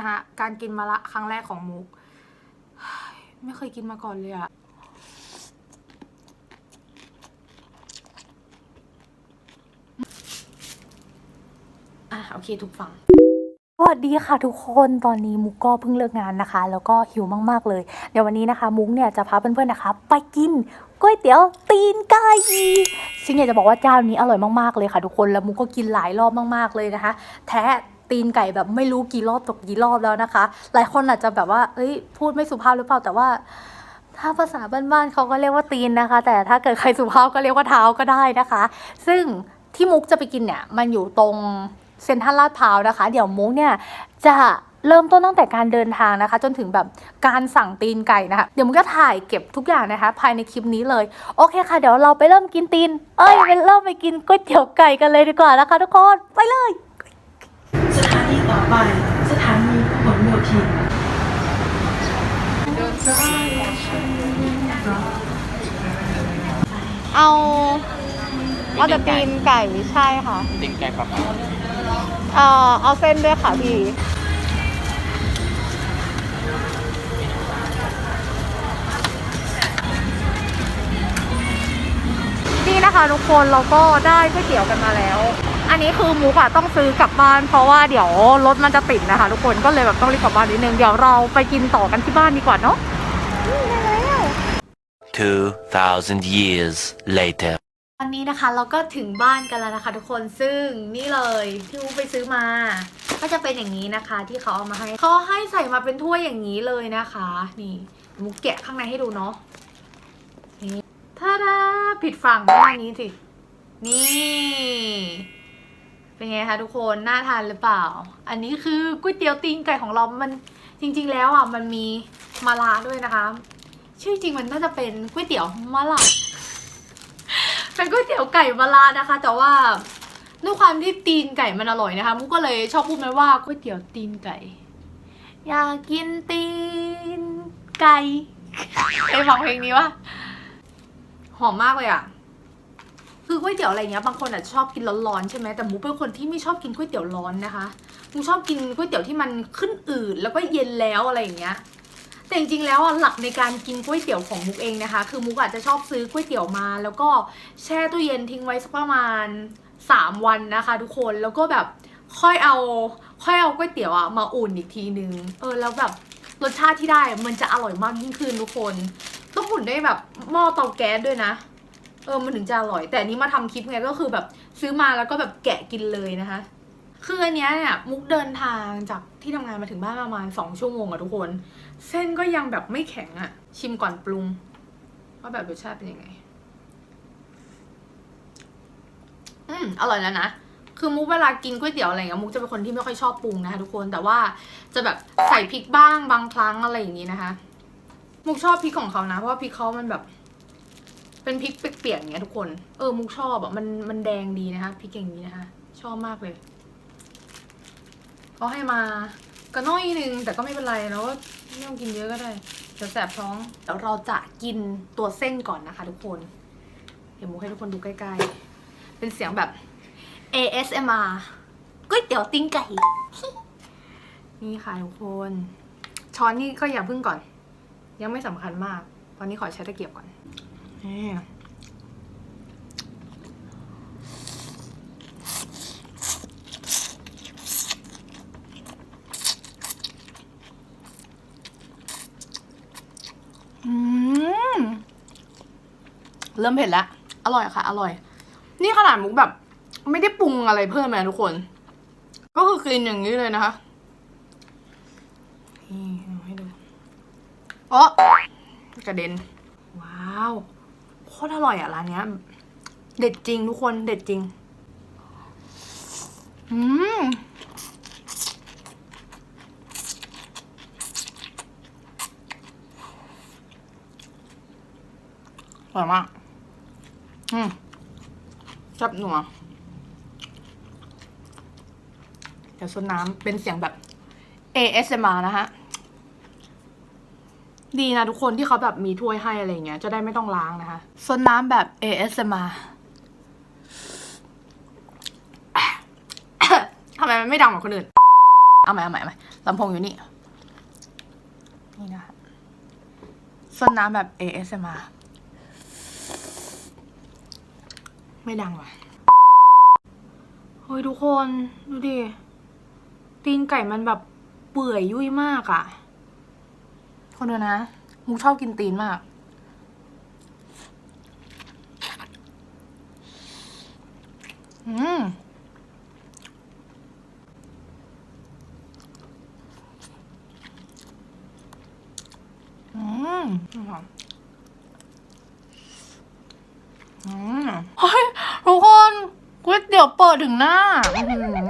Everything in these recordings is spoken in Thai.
นะคะการกินมะละครั้งแรกของมุก ไม่เคยกินมาก่อนเลยอะอะ โอเค ถูกฟังสวัสดีค่ะทุกคนตอนนี้มุกก็เพิ่งเลิกงานนะคะ แล้วก็หิวมากๆเลย เดี๋ยววันนี้นะคะ มุกเนี่ยจะพาเพื่อนๆนะคะ ไปกินก๋วยเตี๋ยวตีนไก่ซึ่งอยากจะบอกว่าเจ้านี้อร่อยมากๆเลยค่ะ ทุกคนแล้วมุกก็กินหลายรอบมากๆเลยนะคะ แท้ ตีนไก่แบบไม่รู้กี่รอบตกกี่รอบแล้วนะคะ หลายคนอาจจะแบบว่าเอ้ยพูดไม่สุภาพหรือเปล่าแต่ว่า ถ้าภาษาบ้านๆเขาก็เรียกว่าตีนนะคะ แต่ถ้าเกิดใครสุภาพก็เรียกว่าเท้าก็ได้นะคะ ซึ่งที่มุกจะไปกินเนี่ยมันอยู่ตรงเซ็นทรัลลาดพร้าวนะคะ เดี๋ยวมุกเนี่ยจะเริ่มต้นตั้งแต่การเดินทางนะคะ จนถึงแบบการสั่งตีนไก่นะคะ เดี๋ยวมุกจะถ่ายเก็บทุกอย่างนะคะ ภายในคลิปนี้เลย โอเคค่ะ เดี๋ยวเราไปเริ่มกินตีน เอ้ยไปเริ่มไปกินก๋วยเตี๋ยวไก่กันเลยดีกว่านะคะทุกคน ไปเลย สถานีต่อไป สถานีพหลโยธินเอาเอาแต่ตีนไก่ใช่ค่ะ ติ่งไก่ปลาเผาเอ่อเอาเส้นด้วยค่ะพี่ นี่นะคะทุกคนเราก็ได้ก๋วยเตี๋ยวกันมาแล้ว อันนี้คือมุกอะต้องซื้อกลับบ้าน เพราะว่าเดี๋ยวรถมันจะติดนะคะ ทุกคนก็เลยแบบต้องรีบกลับบ้านนิดนึงเดี๋ยวเราไปกินต่อกันที่บ้านดีกว่าเนาะ 2,000 years later. วันนี้นะคะเราก็ถึงบ้านกันแล้วนะคะ ทุกคนซึ่งนี่เลยที่มุกไปซื้อมา ก็จะเป็นอย่างนี้นะคะ ที่เขาเอามาให้เขาให้ใส่มาเป็นถ้วยอย่างนี้เลยนะคะ นี่มุกแกะข้างในให้ดูเนาะนี่ท่าดาผิดฝั่งด้านนี้สินี่ เป็นไงคะทุกคนน่าทานหรือเปล่า อันนี้คือก๋วยเตี๋ยวตีนไก่ของเรา มันจริง ๆ แล้วอะมันมีมะระด้วยนะคะ ชื่อจริงมันน่าจะเป็นก๋วยเตี๋ยวมะระเป็นก๋วยเตี๋ยวไก่มะระนะคะ แต่ว่าด้วยความที่ตีนไก่มันอร่อยนะคะมุกก็เลยชอบพูดมันว่าก๋วยเตี๋ยวตีนไก่ อยากกินตีนไก่เคยฟังเพลงนี้วะหอมมากเลยอะ คือก๋วยเตี๋ยวอะไรเงี้ยบางคนอาจจะชอบกินร้อนๆใช่ไหมแต่มุกเป็นคนที่ไม่ชอบกินก๋วยเตี๋ยวร้อนนะคะมุกชอบกินก๋วยเตี๋ยวที่มันขึ้นอืดแล้วก็เย็นแล้วอะไรอย่างเงี้ยแต่จริงๆแล้วอะหลักในการกินก๋วยเตี๋ยวของมุกเองนะคะ คือมุกอาจจะชอบซื้อก๋วยเตี๋ยวมา แล้วก็แช่ตู้เย็นทิ้งไว้สักประมาณ 3 วันนะคะ ทุกคนแล้วก็แบบค่อยเอาค่อยเอาก๋วยเตี๋ยวอะมาอุ่นอีกทีนึงเออแล้วแบบรสชาติที่ได้มันจะอร่อยมากยิ่งขึ้นทุกคน ต้องอุ่นได้แบบหม้อเตาแก๊สด้วยนะ เออมันถึงจะอร่อย แต่อันนี้มาทำคลิปไงก็คือแบบซื้อมาแล้วก็แบบแกะกินเลยนะคะ คืออันเนี้ยเนี่ยมุกเดินทางจากที่ทำงานมาถึงบ้านประมาณสองชั่วโมงอะทุกคน เส้นก็ยังแบบไม่แข็งอะชิมก่อนปรุงว่าแบบรสชาติเป็นยังไง อืมอร่อยแล้วนะคือมุกเวลากินก๋วยเตี๋ยวอะไรเงี้ยมุกจะเป็นคนที่ไม่ค่อยชอบปรุงนะคะทุกคนแต่ว่าจะแบบใส่พริกบ้างบางครั้งอะไรอย่างนี้นะคะ มุกชอบพริกของเขานะเพราะว่าพริกเขามันแบบ เป็นพริกเปียกๆอย่างเงี้ยทุกคน เออมุกชอบอะมันมันแดงดีนะคะพริกอย่างนี้นะคะ ชอบมากเลยเขาให้มาก็น้อยนึงแต่ก็ไม่เป็นไรแล้วก็ไม่ต้องกินเยอะก็ได้เดี๋ยวแสบท้องเดี๋ยวเราจะกินตัวเส้นก่อนนะคะ ทุกคน เดี๋ยวมุกให้ทุกคนดูใกล้ๆ เป็นเสียงแบบ ASMR ก๋วยเตี๋ยวตีนไก่นี่ค่ะทุกคน ช้อนนี่ก็อย่าพึ่งก่อน ยังไม่สำคัญมาก ตอนนี้ขอใช้ตะเกียบก่อน นี่เริ่มเผ็ดแล้ว อร่อยค่ะ อร่อย นี่ขนาดมุกแบบ ไม่ได้ปรุงอะไรเพิ่มเลยทุกคน ก็คือกินอย่างนี้เลยนะคะ นี่เอาให้ดูโอ้กระเด็น ว้าว โคตรอร่อยอะร้านเนี้ย เด็ดจริงทุกคนเด็ดจริง อืมอร่อยมาก อืมจับหนัว เดี๋ยวซดน้ำเป็นเสียงแบบ ASMR นะฮะ ดีนะทุกคนที่เขาแบบมีถ้วยให้อะไรเงี้ย จะได้ไม่ต้องล้างนะคะซดน้ำแบบ ASMR ทำไมมันไม่ดังเหมือนคนอื่น เอาใหม่เอาใหม่เอาใหม่ลำโพงอยู่นี่ นี่นะคะส้นน้ำแบบ ASMR ไม่ดังว่ะเฮ้ยทุกคน ดูดิ ตีนไก่มันแบบเปื่อยยุ่ยมากอะ่ะ คนดูนะมุกชอบกินตีนมาก อืมอืมอืมเฮ้ยทุกคนก๋วยเตี๋ยวเปิดถึงหน้า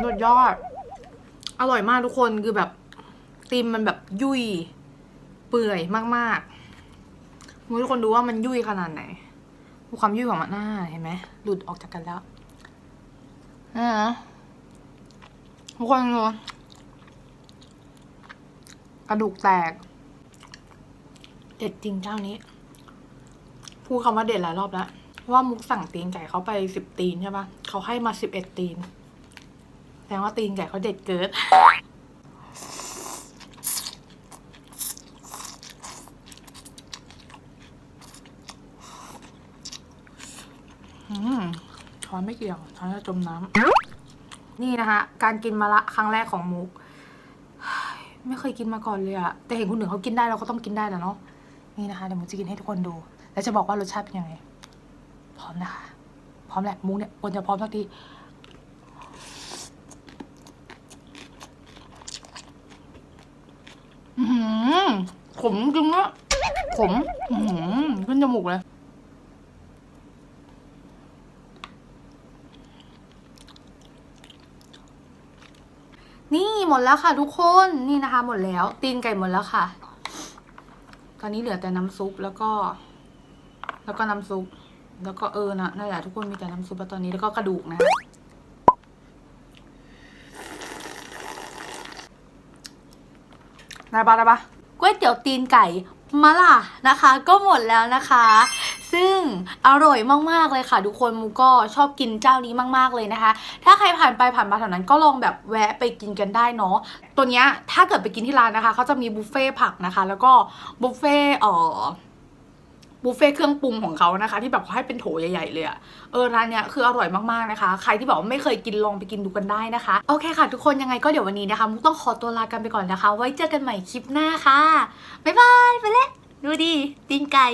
สุดยอด อร่อยมากทุกคนคือแบบตีมมันแบบยุ่ย เปื่อยมากๆให้ทุกคนดูว่ามันยุ่ยขนาดไหนดูความยุ่ยของมันหน้าเห็นไหมหลุดออกจากกันแล้วอ่าทุกคนดูกระดูกแตก เด็ดจริงเจ้านี้ พูดคำว่าเด็ดหลายรอบแล้วว่ามุกสั่งตีนไก่เขาไปสิบตีนใช่ปะเขาให้มาสิบเอ็ดตีน แสดงว่าตีนไก่เขาเด็ดเกิน ช้อนไม่เกี่ยวช้อนจะจมน้ำนี่นะคะ การกินมะละครั้งแรกของมุก ไม่เคยกินมาก่อนเลยอะแต่เห็นคนอื่นเขากินได้เราก็ต้องกินได้แล้วเนาะนี่นะคะเดี๋ยวมุกจะกินให้ทุกคนดู แล้วจะบอกว่ารสชาติเป็นยังไง พร้อมนะคะ พร้อมแหละมุกเนี่ยควรจะพร้อมสักทีขมจริงนะขมขึ้นจมูกเลย นี่ หมดแล้วค่ะ ทุกคนนี่นะคะ หมดแล้ว ตีนไก่หมดแล้วค่ะ ตอนนี้เหลือแต่น้ำซุปแล้วก็ แล้วก็น้ำซุปแล้วก็เออนะนั่นแหละทุกคนมีแต่น้ำซุปแล้วตอนนี้แล้วก็กระดูกนะได้ปะได้ปะก๋วยเตี๋ยวตีนไก่มะล่ะนะคะ ก็หมดแล้วนะคะ ซึ่งอร่อยมากๆเลยค่ะ ทุกคนมูก็ชอบกินเจ้านี้มากๆเลยนะคะ ถ้าใครผ่านไปผ่านมาแถวนั้นก็ลองแบบแวะไปกินกันได้เนาะตัวเนี้ยถ้าเกิดไปกินที่ร้านนะคะเขาจะมีบุฟเฟ่ผักนะคะ แล้วก็บุฟเฟ่เอ่อบุฟเฟ่เครื่องปรุงของเขานะคะ ที่แบบเขาให้เป็นโถใหญ่ๆเลยอะเออร้านเนี้ยคืออร่อยมากๆนะคะ ใครที่บอกว่าไม่เคยกินลองไปกินดูกันได้นะคะ โอเคค่ะ ทุกคนยังไงก็เดี๋ยววันนี้นะคะมุกต้องขอตัวลากันไปก่อนนะคะ ไว้เจอกันใหม่คลิปหน้าค่ะบ๊ายบายไปแล้วดูดิตีนไก่